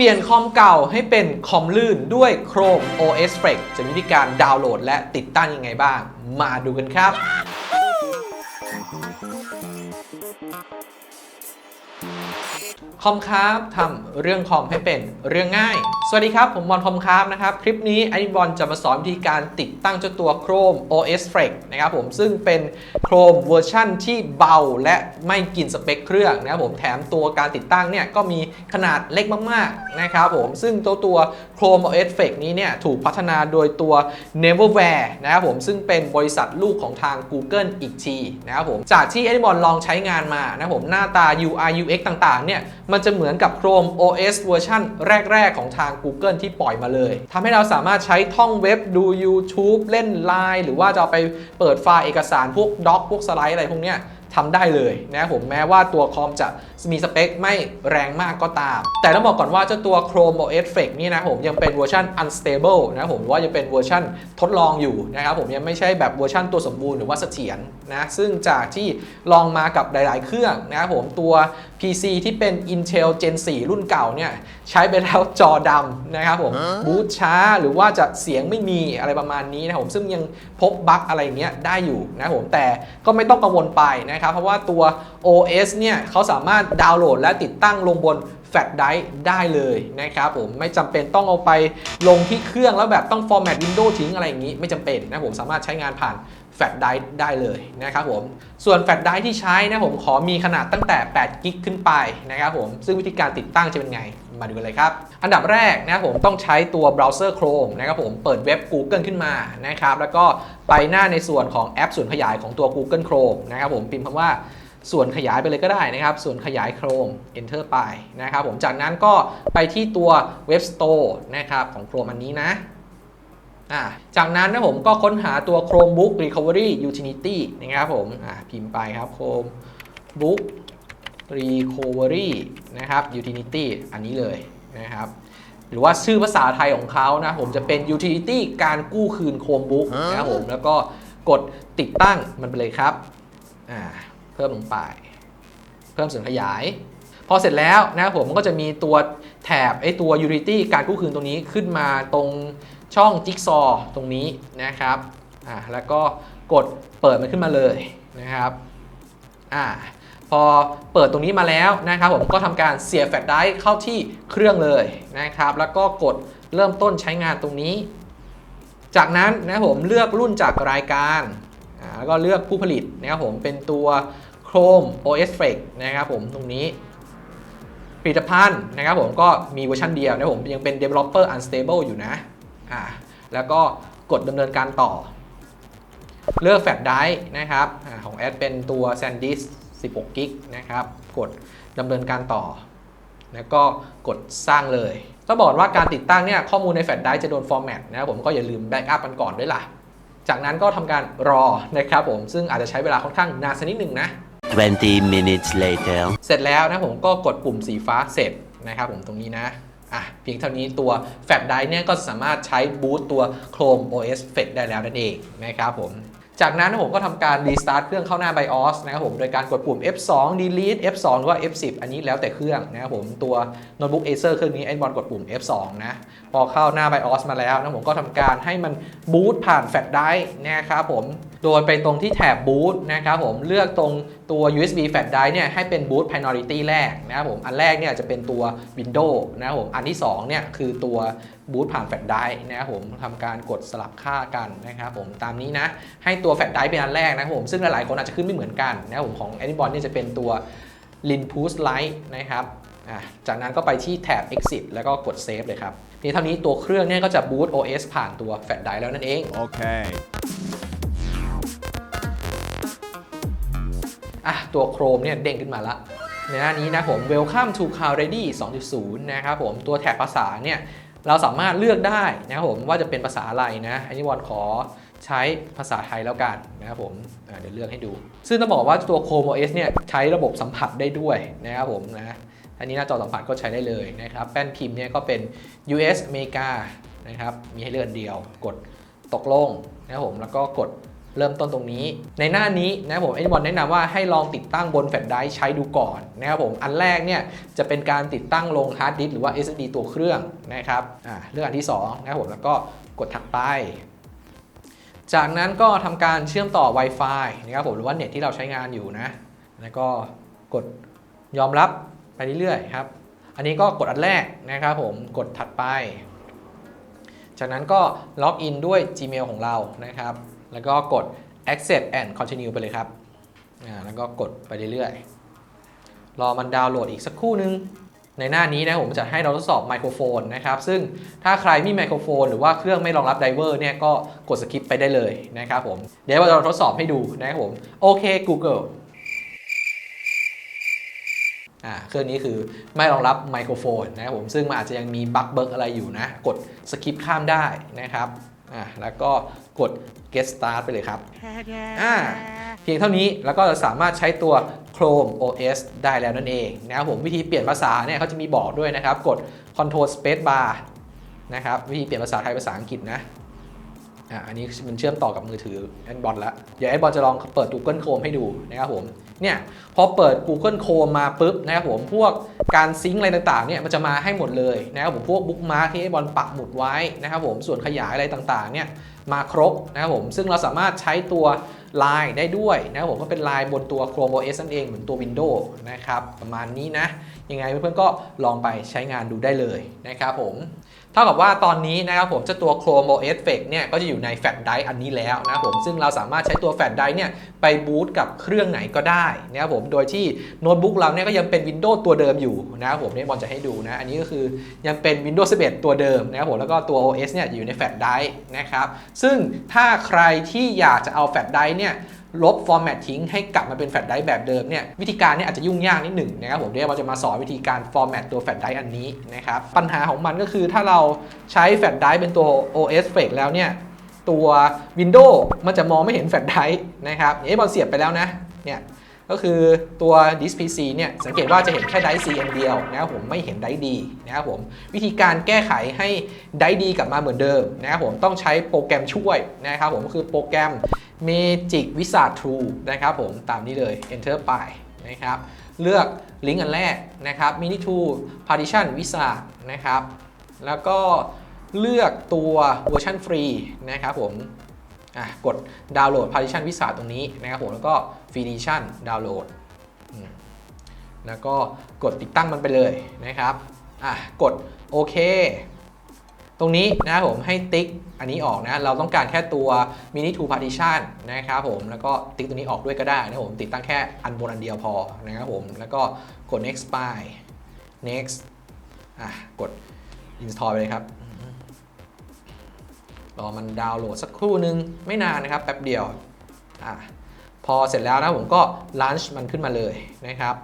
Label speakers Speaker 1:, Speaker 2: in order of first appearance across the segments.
Speaker 1: เปลี่ยนคอมเก่าให้เป็นคอมลื่นด้วย Chrome OS Flex จะมีวิธีการดาวน์โหลดและติดตั้งยังไงบ้าง มาดูกันครับ คอมครับทำเรื่องคอมให้เป็นเรื่องง่าย สวัสดีครับ ผมบอลคอมครับนะครับ คลิปนี้ไอ้บอลจะมาสอนวิธีการติดตั้งเจ้าตัว Chrome OS Flex นะครับผมซึ่งเป็น Chrome เวอร์ชั่นที่เบาและไม่กินสเปคเครื่องนะครับผมแถมตัวการติดตั้งเนี่ยก็มีขนาดเล็กมากๆนะครับผมซึ่งตัวตัว Chrome OS Flex นี้เนี่ยถูกพัฒนาโดยตัว Neverware นะครับผมซึ่งเป็นบริษัทลูกของทาง Google อีกทีนะครับผมจากที่ไอ้บอลลองใช้งานมานะครับผมหน้าตา UI UX ต่างๆเนี่ยมันจะเหมือนกับ Chrome OS เวอร์ชันแรก ๆ ของทาง Google ที่ปล่อยมาเลยทำให้เราสามารถใช้ท่องเว็บดู YouTube เล่น Line หรือว่าจะเอาไปเปิดไฟล์เอกสารพวกด็อกพวกสไลด์อะไรพวกเนี้ยทำได้เลยนะครับผมแม้ว่าตัวคอมจะมีสเปคไม่แรงมากก็ตาม แต่ต้องบอกก่อนว่าเจ้าตัว Chrome OS Flex นี่นะผมยังเป็นเวอร์ชัน unstable นะครับผมว่ายังเป็นเวอร์ชันทดลองอยู่นะครับผมยังไม่ใช่แบบเวอร์ชันตัวสมบูรณ์หรือว่าเสถียร นะซึ่งจากที่ลองมากับหลาย ๆ เครื่องนะครับผมตัว PC ที่เป็น Intel Gen 4 รุ่นเก่าเนี่ยใช้ไปแล้วจอดำนะครับผมบูตช้าหรือว่าจะเสียงไม่มีอะไรประมาณนี้นะครับผมซึ่งยังพบบั๊กอะไรเงี้ยได้อยู่นะครับผมแต่ก็ไม่ต้องกังวลไปนะครับ เพราะว่าตัว OS เนี่ยเขาสามารถดาวน์โหลดและติดตั้งลงบนแฟลชไดรฟ์ได้เลยนะครับผมไม่จำเป็นต้องเอาไปลงที่เครื่องแล้วแบบต้องฟอร์แมตวินโดว์ทิ้งอะไรอย่างนี้ ไม่จำเป็นนะผมสามารถใช้งานผ่าน แฟลชไดรฟ์ได้เลยนะครับผม ส่วนแฟลชไดรฟ์ที่ใช้นะผมขอมีขนาดตั้งแต่ 8 กิกขึ้นไปนะครับผม ซึ่งวิธีการติดตั้งจะเป็นไง มาดูกันเลยครับ อันดับแรกนะครับผมต้องใช้ตัวเบราว์เซอร์ Chrome นะครับผม เปิดเว็บ Google ขึ้นมานะครับ แล้วก็ไปหน้าในส่วนของแอปส่วนขยายของตัว Google Chrome นะครับผม พิมพ์คำว่าส่วนขยายไปเลยก็ได้นะครับ ส่วนขยาย Chrome Enter ไปนะครับผม จากนั้นก็ไปที่ตัว Web Store นะครับของ Chrome อันนี้นะ อ่าจากนั้นนะผมก็ค้นหาตัว Chromebook Recovery Utility นะครับผมอ่าพิมพ์ไปครับ Chromebook Recovery นะครับ Utility อันนี้เลยนะครับหรือว่าชื่อภาษาไทยของเขานะผมจะเป็น Utility การกู้คืน Chromebook นะครับผมแล้วก็กดติดตั้งมันไปเลยครับอ่าเพิ่มลงไป เพิ่มส่วนขยาย พอเสร็จแล้วนะครับผมก็จะมีตัวแถบไอตัว Utility การกู้คืนตรงนี้ขึ้นมาตรง ช่องจิ๊กซอตรงนี้นะครับอ่าแล้วก็กดเปิดมันขึ้นมาเลยนะครับอ่าพอเปิดตรงนี้มาแล้วนะครับผมก็ทำการเสียบแฟลชไดร์เข้าที่เครื่องเลยนะครับ แล้วก็กดเริ่มต้นใช้งานตรงนี้ จากนั้นนะครับผมเลือกรุ่นจากรายการอ่าแล้วก็เลือกผู้ผลิตนะครับผมเป็นตัว Chrome OS Flex นะครับผมตรงนี้ผลิตภัณฑ์นะครับผมก็มีเวอร์ชันเดียวนะผมยังเป็น developer unstable อยู่นะ อ่าแล้วก็กดดำเนินการต่อ เลือกแฟลชไดรฟ์นะครับอาของแอดเป็นตัว SanDisk 16กิกนะครับ กดดำเนินการต่อ แล้วก็กดสร้างเลยต้องบอกว่าการติดตั้งเนี่ยข้อมูลในแฟลชไดรฟ์จะโดนฟอร์แมตนะครับผมก็อย่าลืมแบ็กอัพกันก่อนด้วยล่ะ จากนั้นก็ทำการรอนะครับผมซึ่งอาจจะใช้เวลาค่อนข้างนานสักนิดหนึ่งนะ
Speaker 2: 20 minutes later.
Speaker 1: เสร็จแล้วนะผมก็กดปุ่มสีฟ้าเสร็จนะครับผมตรงนี้นะ อะเพียงเท่านี้ตัวแฟลชไดเนี่ยก็สามารถใช้บูตตัว Chrome OS Flex ได้แล้วนั่นเองนะครับผมจากนั้นผมก็ทำการรีสตาร์ทเครื่องเข้าหน้า BIOS นะครับผม โดยการกดปุ่ม F2 delete F2 หรือว่า F10 อันนี้แล้วแต่เครื่องนะครับผมตัวโน้ตบุ๊ก Acer เครื่องนี้ไอ้บอลกดปุ่ม F2 นะ พอเข้าหน้า BIOS มาแล้วนะผมก็ทำการให้มันบูตผ่านแฟลชไดร์นะครับผม โดยไปตรงที่แถบบูตนะครับผมเลือกตรง ตัว USB flash drive เนี่ยให้เป็นบูต priority แรกนะครับผม อันแรกเนี่ยจะเป็นตัว Windows นะครับผม อันที่2เนี่ยคือตัวบูตผ่านแฟลชไดรฟ์นะครับผมทำการกดสลับค่ากันนะครับผมตามนี้นะ ให้ตัวแฟลชไดรฟ์เป็นอันแรกนะครับผมซึ่งหลายๆคนอาจจะขึ้นไม่เหมือนกันนะครับผมของ a n y b o n เนี่ยจะเป็นตัว Linpus Lite นะครับจากนั้นก็ไปที่แถบ Exit แล้วก็กด Save เลยครับเพียงเท่านี้ตัวเครื่องเนี่ยก็จะบูต OS ผ่านตัวแฟลชไดรฟ์แล้วนั่นเอง
Speaker 3: Okay.
Speaker 1: อ่ อะตัว Chrome เนี่ยเด้งขึ้นมาละในหน้านี้นะผม Welcome to Cloud Ready 2.0 นะครับผมตัวแถบภาษาเนี่ยเราสามารถเลือกได้นะครับผมว่าจะเป็นภาษาอะไรนะอันนี้วอนขอใช้ภาษาไทยแล้วกันนะครับผมเดี๋ยวเลือกให้ดู ซึ่งต้องบอกว่าตัว Chrome OS เนี่ยใช้ระบบสัมผัสได้ด้วยนะครับผมนะอันนี้หน้าจอสัมผัสก็ใช้ได้เลยนะครับแป้นพิมพ์เนี่ยก็เป็น US อเมริกานะครับมีให้เลือกอันเดียว กดตกลงนะครับผมแล้วก็กด เริ่มต้นตรงนี้ ในหน้านี้นะผมเอ็นบอลแนะนำว่าให้ลองติดตั้งบนแฟลชไดรฟ์ใช้ดูก่อนนะครับผมอันแรกเนี่ยจะเป็นการติดตั้งลงฮาร์ดดิสก์หรือว่า SSD ตัวเครื่องนะครับอ่าเรื่องอันที่สองนะครับผมแล้วก็กดถัดไป จากนั้นก็ทำการเชื่อมต่อ Wi-Fi นะครับผมหรือว่าเน็ตที่เราใช้งานอยู่นะแล้วก็กดยอมรับไปเรื่อยๆครับอันนี้ก็กดอันแรกนะครับผมกดถัดไป จากนั้นก็ล็อกอินด้วย Gmail ของเรานะครับ แล้วก็กด accept and continue ไปเลยครับ แล้วก็กดไปเรื่อยๆ รอมันดาวน์โหลดอีกสักครู่นึง ในหน้านี้นะผมจะให้เราทดสอบไมโครโฟนนะครับ ซึ่งถ้าใครมีไมโครโฟนหรือว่าเครื่องไม่รองรับไดเวอร์เนี่ยก็กดสกิปไปได้เลยนะครับผม เดี๋ยวเราจะทดสอบให้ดูนะครับผม โอเค Google อ่าเครื่องนี้คือไม่รองรับไมโครโฟนนะครับผม ซึ่งมันอาจจะยังมีบั๊กเบิร์กอะไรอยู่นะ กดสกิปข้ามได้นะครับ อ่าแล้วก็กด get start ไปเลยครับอ่าเพียงเท่านี้แล้วก็สามารถใช้ตัว Chrome OS ได้แล้วนั่นเองนะครับผมวิธีเปลี่ยนภาษาเนี่ยเขาจะมีบอกด้วยนะครับ กด Control Space Bar นะครับวิธีเปลี่ยนภาษาไทยภาษาอังกฤษนะ อะอันนี้มันเชื่อมต่อกับมือถือแอนบอลแล้วเดี๋ยวแอนบอลจะลองเปิด Google Chrome ให้ดูนะครับผมเนี่ยพอเปิด Google Chrome มาปุ๊บนะครับผมพวกการซิงค์อะไรต่างๆเนี่ยมันจะมาให้หมดเลยนะครับผมพวกบุ๊กมาร์คที่แอนบอลปักหมุดไว้นะครับผมส่วนขยายอะไรต่างๆเนี่ยมาครบนะครับผมซึ่งเราสามารถใช้ตัว Line ได้ด้วยนะครับผมก็เป็น Line บนตัว Chrome OS นั่นเองเหมือนตัว Windows นะครับประมาณนี้นะยังไงเพื่อนๆก็ลองไปใช้งานดูได้เลยนะครับผม เท่ากับว่าตอนนี้นะครับผมเจ้าตัว Chrome OS Flex เนี่ยก็จะอยู่ในแฟลชไดร์อันนี้แล้วนะครับผมซึ่งเราสามารถใช้ตัวแฟลชไดร์เนี่ยไปบูตกับเครื่องไหนก็ได้นะครับผมโดยที่โน้ตบุ๊กเราเนี่ยก็ยังเป็น Windows ตัวเดิมอยู่นะครับผมเนี่ยบอลจะให้ดูนะ อันนี้ก็คือยังเป็น Windows 11 ตัวเดิมนะครับผมแล้วก็ตัว OS เนี่ยอยู่ในแฟลชไดร์นะครับซึ่งถ้าใครที่อยากจะเอาแฟลชไดร์เนี่ย ลบฟอร์แมตทิ้งให้กลับมาเป็นแฟลชไดรฟ์แบบเดิมเนี่ยวิธีการเนี่ยอาจจะยุ่งยากนิดหนึ่งนะครับผมเดี๋ยวเราจะมาสอนวิธีการฟอร์แมตตัวแฟลชไดรฟ์อันนี้นะครับปัญหาของมันก็คือถ้าเราใช้แฟลชไดรฟ์เป็นตัว OS Flex แล้วเนี่ยตัว Windows มันจะมองไม่เห็นแฟลชไดรฟ์นะครับเอ๊ะบอลเสียบไปแล้วนะเนี่ยก็คือตัว Disk PC เนี่ยสังเกตว่าจะเห็นแค่ไดรฟ์ C อันเดียวนะครับผมไม่เห็นไดรฟ์ดีนะครับผมวิธีการแก้ไขให้ไดรฟ์ดีกลับมาเหมือนเดิมนะครับผมต้องใช้โปรแกรมช่วยนะครับผมคือโปรแกรม Magic Wizard Tool นะครับผมตามนี้เลย Enter ไปนะครับ เลือกลิงก์อันแรกนะครับ Mini Tool Partition Wizard นะครับ แล้วก็เลือกตัวเวอร์ชันฟรีนะครับผมอะกดดาวน์โหลด Partition Wizard ตรงนี้นะครับผมแล้วก็ Free Edition ดาวน์โหลด แล้วก็กดติดตั้งมันไปเลยนะครับอะกดโอเค ตรงนี้นะครับผมให้ติ๊กอันนี้ออกนะ เราต้องการแค่ตัว mini to partition นะครับผม แล้วก็ติ๊กตัวนี้ออกด้วยก็ได้นะครับผม ติดตั้งแค่อันบนอันเดียวพอนะครับผม แล้วก็กด next by next อะกด install ไปเลยครับ รอมันดาวน์โหลดสักครู่นึง ไม่นานนะครับ แป๊บเดียวอะพอเสร็จแล้วนะผมก็ launch มันขึ้นมาเลยนะครับ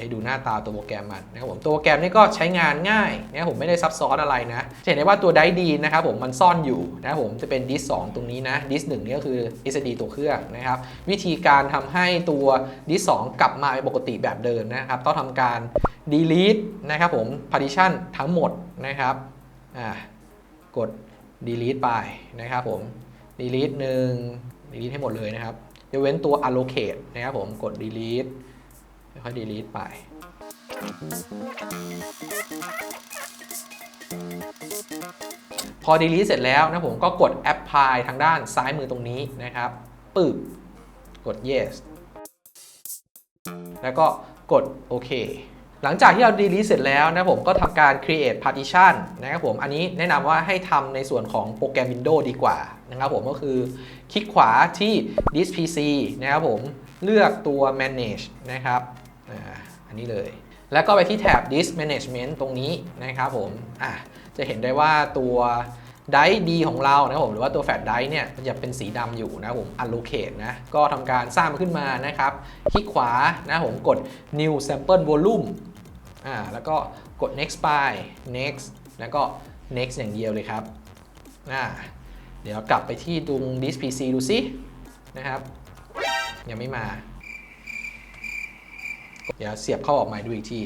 Speaker 1: ให้ดูหน้าตาตัวโปรแกรมมันนะครับผมตัวโปรแกรมนี่ก็ใช้งานง่ายนะครับผมไม่ได้ซับซ้อนอะไรนะจะเห็นได้ว่าตัวไดดีนะครับผมมันซ่อนอยู่นะครับผมจะเป็นดิส2ตรงนี้นะดิส1นี่ก็คือ SSD ตัวเครื่องนะครับวิธีการทำให้ตัวดิส2กลับมาเป็นปกติแบบเดิมนะครับต้องทำการ delete นะครับผม partition ทั้งหมดนะครับอ่ากด delete ไปนะครับผม delete หนึ่ง delete ให้หมดเลยนะครับยกเว้นตัว allocate นะครับผมกด delete ค่อยๆ delete ไป พอ delete เสร็จแล้วนะผมก็กด apply ทางด้านซ้ายมือตรงนี้นะครับปึ๊บกด yes แล้วก็กดโอเคหลังจากที่เรา delete เสร็จแล้วนะผมก็ทำการ create partition นะครับผมอันนี้แนะนำว่าให้ทำในส่วนของโปรแกรม Windows ดีกว่านะครับผมก็คือคลิกขวาที่ disk PC นะครับผมเลือกตัว manage นะครับ อันนี้เลย แล้วก็ไปที่แถบ disk management ตรงนี้นะครับผมอะจะเห็นได้ว่าตัวไดดีของเรานะครับผมหรือว่าตัวแฟลชไดเนี่ยมันจะเป็นสีดำอยู่นะครับผม allocate นะ ก็ทำการสร้างมันขึ้นมานะครับ คลิกขวานะครับผมกด new sample volume อ่าแล้วก็กด next by next แล้วก็ next อย่างเดียวเลยครับอ่าเดี๋ยวกลับไปที่ตรง disk PC ดูซินะครับ ยังไม่มา เดี๋ยวเสียบเข้าออกใหม่ดูอีกที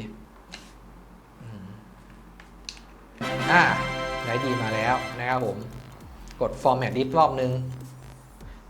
Speaker 1: อ่าได้ดีมาแล้วนะครับผม กด format disk รอบนึง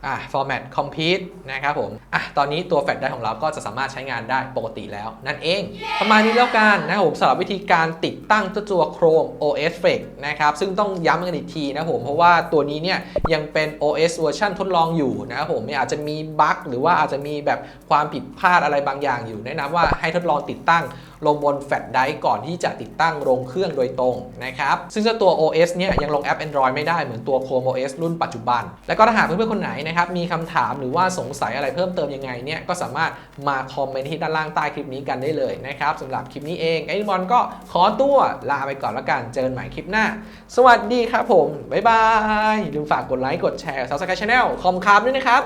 Speaker 1: อะ format complete นะครับผมอะตอนนี้ตัวแฟลชไดรฟ์ของเราก็จะสามารถใช้งานได้ปกติแล้ว นั่นเองประมาณนี้แล้วกันนะครับผมสำหรับวิธีการติดตั้งเจ้าตัว Chrome OS Flex นะครับซึ่งต้องย้ำกันอีกทีนะครับผมเพราะว่าตัวนี้เนี่ยยังเป็น OS เวอร์ชันทดลองอยู่นะครับผมเนี่ยอาจจะมีบั๊กหรือว่าอาจจะมีแบบความผิดพลาดอะไรบางอย่างอยู่ แนะนำว่าให้ทดลองติดตั้งลงบนแฟลชไดร์ก่อนที่จะติดตั้งลงเครื่องโดยตรงนะครับซึ่งเจ้าตัว OS เนี่ยยังลงแอป Android ไม่ได้เหมือนตัว Chrome OS รุ่นปัจจุบัน แล้วก็ถ้าหากเพื่อนๆคนไหนนะครับมีคำถามหรือว่าสงสัยอะไรเพิ่มเติมยังไงเนี่ยก็สามารถมาคอมเมนต์ที่ด้านล่างใต้คลิปนี้กันได้เลยนะครับสำหรับคลิปนี้เองไอ้บอลก็ขอตัวลาไปก่อนแล้วกันเจอกันใหม่คลิปหน้า สวัสดีครับผมบ๊ายบายอย่าลืมฝากกดไลค์กดแชร์ Subscribe Channel คอมคามด้วยนะครับ